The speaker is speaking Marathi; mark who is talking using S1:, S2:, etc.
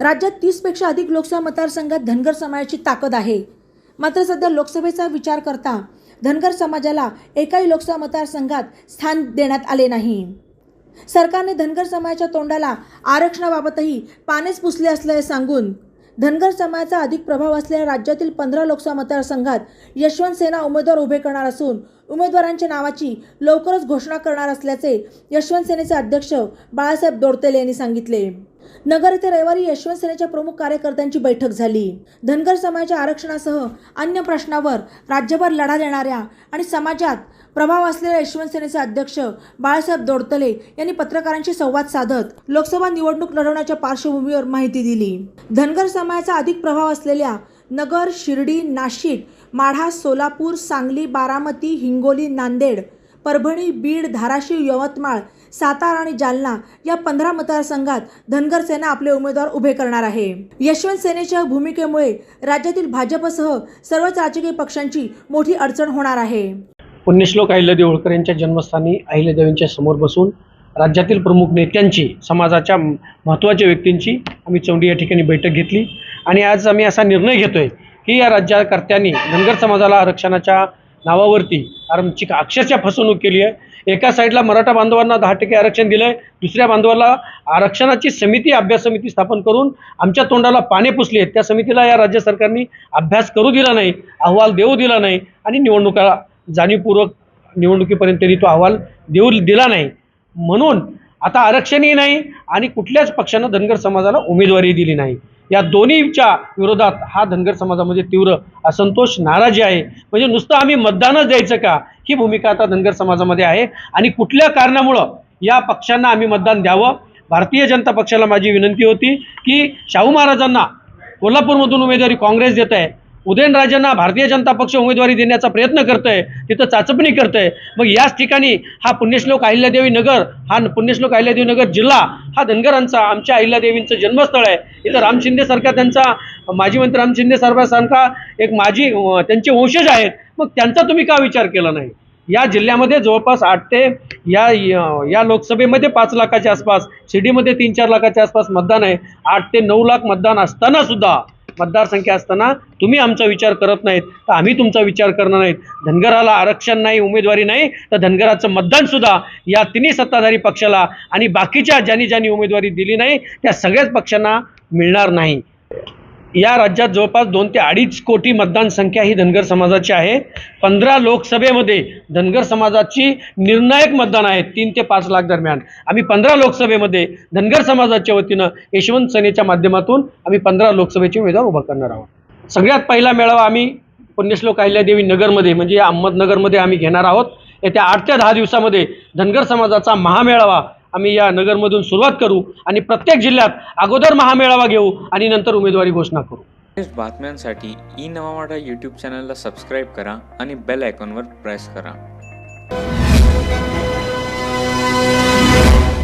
S1: राज्यात तीसपेक्षा अधिक लोकसभा मतदारसंघात धनगर समाजाची ताकद आहे. मात्र सध्या लोकसभेचा विचार करता धनगर समाजाला एकाही लोकसभा मतदारसंघात स्थान देण्यात आले नाही. सरकारने धनगर समाजाच्या तोंडाला आरक्षणाबाबतही पानेच पुसले असल्याचे सांगून धनगर समाजाचा अधिक प्रभाव असलेल्या राज्यातील पंधरा लोकसभा मतदारसंघात यशवंत सेना उमेदवार उभे करणार असून उमेदवारांच्या नावाची लवकरच घोषणा करणार असल्याचे यशवंत सेनेचे अध्यक्ष बाळासाहेब दोडतेले यांनी सांगितले. नगर येथे रविवारी यशवंत सेनेच्या प्रमुख कार्यकर्त्यांची बैठक झाली. धनगर समाजाच्या आरक्षणासह अन्य प्रश्नावर राज्यभर लढा देणाऱ्या आणि समाजात प्रभाव असलेल्या यशवंत सेनेचे अध्यक्ष बाळासाहेब दोडतले यांनी पत्रकारांशी संवाद साधत लोकसभा निवडणूक लढवण्याच्या पार्श्वभूमीवर माहिती दिली. धनगर समाजाचा अधिक प्रभाव असलेल्या नगर शिर्डी नाशिक माढा सोलापूर सांगली बारामती हिंगोली नांदेड परभणी बीड धाराशिव यवतमाळ सातारा आणि जालना या पंधरा मतदारसंघात धनगर सेना आपले उमेदवार उभे करणार आहे. यशवंत सेनेच्या भूमिकेमुळे राज्यातील भाजपसह सर्वच राजकीय पक्षांची मोठी अडचण होणार आहे.
S2: पुण्यश्लोक अहिल्यादेवी होळकर यांच्या जन्मस्थानी अहिल्यादेवींच्या समोर बसून राज्यातील प्रमुख नेत्यांची समाजाच्या महत्त्वाच्या व्यक्तींची आम्ही चौंडी या ठिकाणी बैठक घेतली. आणि आज आम्ही असा निर्णय घेतोय की या राज्यकर्त्यांनी धनगर समाजाला आरक्षणाच्या नावावरती. आमची अक्षरशः फसवणूक केली आहे. एका साईडला मराठा बांधवांना दहा टक्के आरक्षण दिलं आहे दुसऱ्या बांधवाला आरक्षणाची समिती अभ्यास समिती स्थापन करून आमच्या तोंडाला पाने पुसली आहेत. त्या समितीला या राज्य सरकारने अभ्यास करू दिला नाही अहवाल देऊ दिला नाही आणि निवडणुका जाणीवपूर्वक निवडणुकीपर्यंत त्यांनी तो अहवाल देऊ दिला नाही. म्हणून आता आरक्षणही नाही आणि कुठल्याच पक्षानं धनगर समाजाला उमेदवारी दिली नाही. या दोन्हीच्या विरोधात हा धनगर समाजामध्ये तीव्र असंतोष नाराजी आहे. म्हणजे नुसतं आम्ही मतदानच द्यायचं का? ही भूमिका आता धनगर समाजामध्ये आहे. आणि कुठल्या कारणामुळं या पक्षांना आम्ही मतदान द्यावं? भारतीय जनता पक्षाला माझी विनंती होती की शाहू महाराजांना कोल्हापूरमधून उमेदवारी काँग्रेस देत आहे. उदयनराजांना भारतीय जनता पक्ष उमेदवारी देण्याचा प्रयत्न करत आहे तिथं चाचपणी करत आहे मग याच ठिकाणी हा पुण्यश्लोक अहिल्यादेवी नगर हा पुण्यश्लोक अहिल्यादेवी नगर जिल्हा हा धनगरांचा आमच्या अहिल्यादेवींचं जन्मस्थळ आहे. इथं राम शिंदेसारखा त्यांचा माजी मंत्री राम शिंदेसारखा एक माजी त्यांचे वंशज आहेत. मग त्यांचा तुम्ही का विचार केला नाही? या जिल्ह्यामध्ये जवळपास आठ ते या या लोकसभेमध्ये पाच लाखाच्या आसपास शिर्डीमध्ये तीन चार लाखाच्या आसपास मतदान आहे. आठ ते नऊ लाख मतदान असताना सुद्धा मतदारसंख्या असताना तुम्ही आमचा विचार करत नाहीत तर आम्ही तुमचा विचार करणार नाहीत. धनगराला आरक्षण नाही उमेदवारी नाही तर धनगराचं मतदान सुद्धा या तिन्ही सत्ताधारी पक्षाला आणि बाकीच्या ज्यांनी ज्यांनी उमेदवारी दिली नाही त्या सगळ्याच पक्षांना मिळणार नाही. या राज्यात जवळपास दोन ते अडीच कोटी मतदान संख्या ही धनगर समाजाची आहे. पंधरा लोकसभेमध्ये धनगर समाजाची निर्णायक मतदान आहे तीन ते पाच लाख दरम्यान. आम्ही पंधरा लोकसभेमध्ये धनगर समाजाच्या वतीनं यशवंत सेनेच्या माध्यमातून आम्ही पंधरा लोकसभेचे उमेदवार उभा करणार आहोत. सगळ्यात पहिला मेळावा आम्ही पुण्यश्लोक अहिल्यादेवी नगरमध्ये म्हणजे अहमदनगरमध्ये आम्ही घेणार आहोत. येत्या आठ ते दहा दिवसामध्ये धनगर समाजाचा महामेळावा आम्ही या नगरमधून सुरुवात करू आणि प्रत्येक जिल्ह्यात अगोदर महामेळावा घेऊ आणि नंतर उमेदवारी घोषणा करू.
S3: बातम्यांसाठी ई नवा यूट्यूब चॅनलला सबस्क्राईब करा आणि बेल आयकॉनवर प्रेस करा.